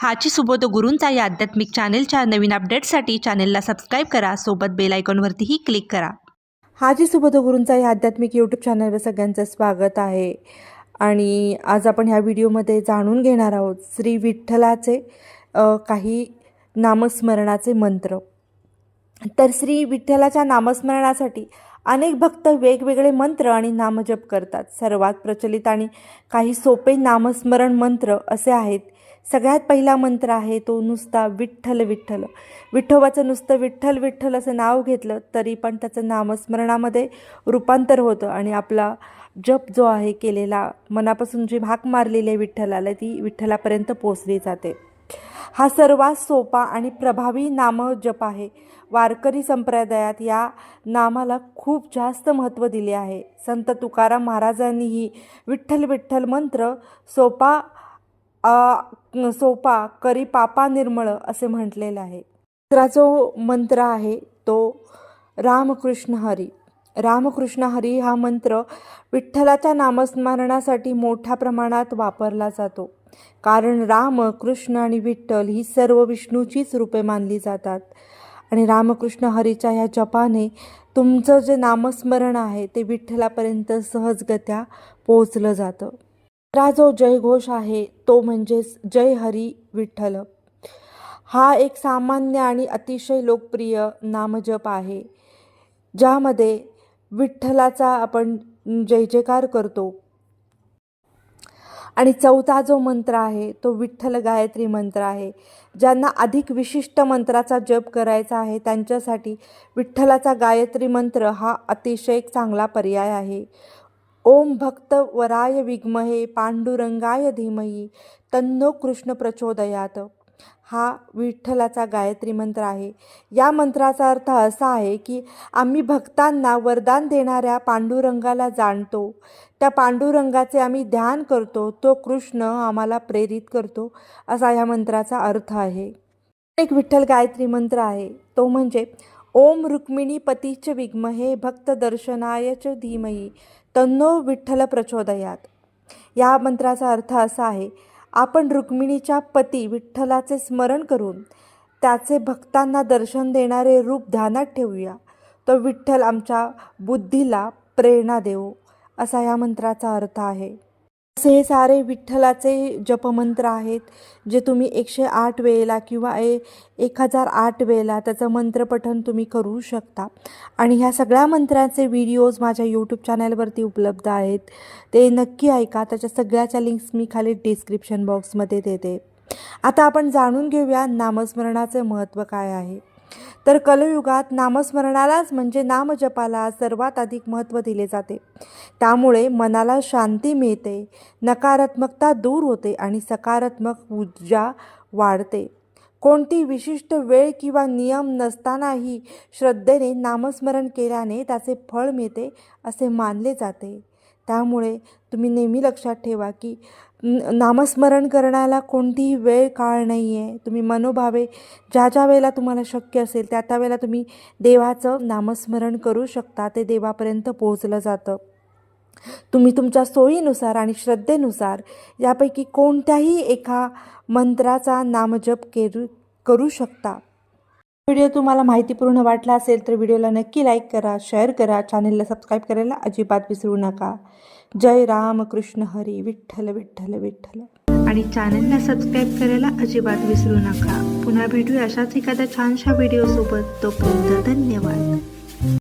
हाची सुबोध गुरूंचा या आध्यात्मिक चॅनेलच्या नवीन अपडेट्ससाठी चॅनेलला सबस्क्राईब करा. सोबत बेल आयकॉनवरतीही क्लिक करा. हाजी सुबोध गुरूंचा या आध्यात्मिक यूट्यूब चॅनलवर सगळ्यांचं स्वागत आहे. आणि आज आपण ह्या व्हिडिओमध्ये जाणून घेणार आहोत श्री विठ्ठलाचे काही नामस्मरणाचे मंत्र. तर श्री विठ्ठलाच्या नामस्मरणासाठी अनेक भक्त वेगवेगळे मंत्र आणि नामजप करतात. सर्वात प्रचलित आणि काही सोपे नामस्मरण मंत्र असे आहेत. सगळ्यात पहिला मंत्र आहे तो नुसता विठ्ठल विठ्ठल. विठोबाचं नुसतं विठ्ठल विठ्ठल असं नाव घेतलं तरी पण त्याचं नामस्मरणामध्ये रूपांतर होतं आणि आपला जप जो आहे केलेला मनापासून जी भाक मारलेली आहे विठ्ठलाला ती विठ्ठलापर्यंत पोचली जाते. हा सर्वात सोपा आणि प्रभावी नामजप आहे. वारकरी संप्रदायात या नामाला खूप जास्त महत्त्व दिले आहे. संत तुकाराम महाराजांनीही विठ्ठल विठ्ठल मंत्र सोपा सोपा करी पापा निर्मळ असे म्हटलेलं आहे. दुसरा जो मंत्र आहे तो रामकृष्ण हरी. रामकृष्ण हरी हा मंत्र विठ्ठलाच्या नामस्मरणासाठी मोठ्या प्रमाणात वापरला जातो. कारण राम कृष्ण आणि विठ्ठल ही सर्व विष्णूचीच रूपे मानली जातात. आणि रामकृष्ण हरीच्या ह्या जपाने तुमचं जे नामस्मरण आहे ते विठ्ठलापर्यंत सहजगत्या पोचलं जातं. रा जो जयघोष आहे तो म्हणजेच जय हरी विठ्ठल. हा एक सामान्य आणि अतिशय लोकप्रिय नामजप आहे ज्यामध्ये विठ्ठलाचा आपण जय जयकार करतो. आणि चौथा जो मंत्र आहे तो विठ्ठल गायत्री मंत्र आहे. ज्यांना अधिक विशिष्ट मंत्राचा जप करायचा आहे त्यांच्यासाठी विठ्ठलाचा गायत्री मंत्र हा अतिशय एक चांगला पर्याय आहे. ओम भक्त वराय विग्महे पांडुरंगाय धीमही तन्नो कृष्ण प्रचोदयात. हा विठ्ठलाचा गायत्री मंत्र आहे. या मंत्राचा अर्थ असा आहे की आम्ही भक्तांना वरदान देणाऱ्या पांडुरंगाला जाणतो. त्या पांडुरंगाचे आम्ही ध्यान करतो. तो कृष्ण आम्हाला प्रेरित करतो असा ह्या मंत्राचा अर्थ आहे. एक विठ्ठल गायत्री मंत्र आहे. तो म्हणजे ओम रुक्मिणी पतीच विग्महे भक्तदर्शनाय च धीमही तन्नो विठ्ठल प्रचोदयात. या मंत्राचा अर्थ असा आहे आपण रुक्मिणीच्या पती विठ्ठलाचे स्मरण करून त्याचे भक्तांना दर्शन देणारे रूप ध्यानात ठेवूया. तो विठ्ठल आमच्या बुद्धीला प्रेरणा देऊ असा या मंत्राचा अर्थ आहे. असे हे सारे विठ्ठलाचे जपमंत्र आहेत जे तुम्ही एकशे आठ वेळेला किंवा ए एक हजार आठ वेळेला त्याचं मंत्रपठन तुम्ही करू शकता. आणि ह्या सगळ्या मंत्रांचे व्हिडिओज माझ्या यूट्यूब चॅनलवरती उपलब्ध आहेत. ते नक्की ऐका. त्याच्या सगळ्याच्या लिंक्स मी खाली डिस्क्रिप्शन बॉक्समध्ये देते. आता आपण जाणून घेऊया नामस्मरणाचे महत्त्व काय आहे. तर कलयुगात नामस्मरणालाच म्हणजे नामजपाला सर्वात अधिक महत्त्व दिले जाते. त्यामुळे मनाला शांती मिळते नकारात्मकता दूर होते आणि सकारात्मक ऊर्जा वाढते. कोणती विशिष्ट वेळ किंवा नियम नसतानाही श्रद्धेने नामस्मरण केल्याने त्याचे फळ मिळते असे मानले जाते. त्यामुळे तुम्ही नेहमी लक्षात ठेवा की नामस्मरण करण्याला कोणतीही वेळ काळ नाही आहे तुम्ही मनोभावे ज्या ज्या वेळेला तुम्हाला शक्य असेल त्या त्या वेळेला तुम्ही देवाचं नामस्मरण करू शकता ते देवापर्यंत पोहोचलं जातं. तुम्ही तुमच्या सोयीनुसार आणि श्रद्धेनुसार यापैकी कोणत्याही एका मंत्राचा नामजप केरू करू शकता. व्हिडिओ तुम्हाला माहितीपूर्ण वाटला असेल तर व्हिडिओला नक्की लाईक करा शेअर करा चॅनलला सबस्क्राईब करायला अजिबात विसरू नका. जय राम कृष्ण हरी विठ्ठल विठ्ठल विठ्ठल. आणि चॅनेलला सबस्क्राईब करायला अजिबात विसरू नका. पुन्हा भेटूया अशाच एखाद्या छानशा व्हिडिओसोबत. तोपर्यंत धन्यवाद.